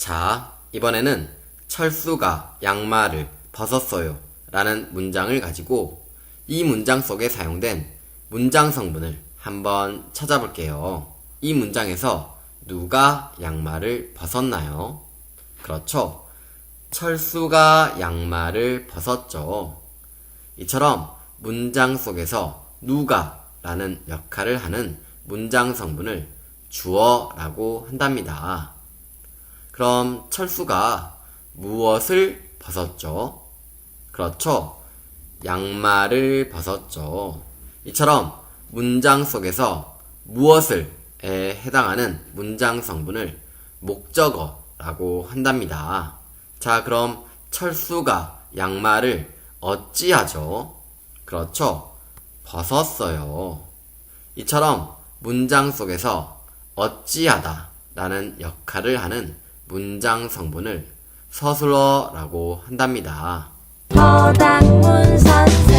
자, 이번에는 철수가 양말을 벗었어요. 라는 문장을 가지고 이 문장 속에 사용된 문장 성분을 한번 찾아볼게요. 이 문장에서 누가 양말을 벗었나요? 그렇죠. 철수가 양말을 벗었죠. 이처럼 문장 속에서 누가 라는 역할을 하는 문장 성분을 주어라고 한답니다. 그럼 철수가 무엇을 벗었죠? 그렇죠. 양말을 벗었죠. 이처럼 문장 속에서 무엇을에 해당하는 문장 성분을 목적어라고 한답니다. 자, 그럼 철수가 양말을 어찌하죠? 그렇죠. 벗었어요. 이처럼 문장 속에서 어찌하다 라는 역할을 하는 문장 성분을 서술어라고 한답니다. 서당문 선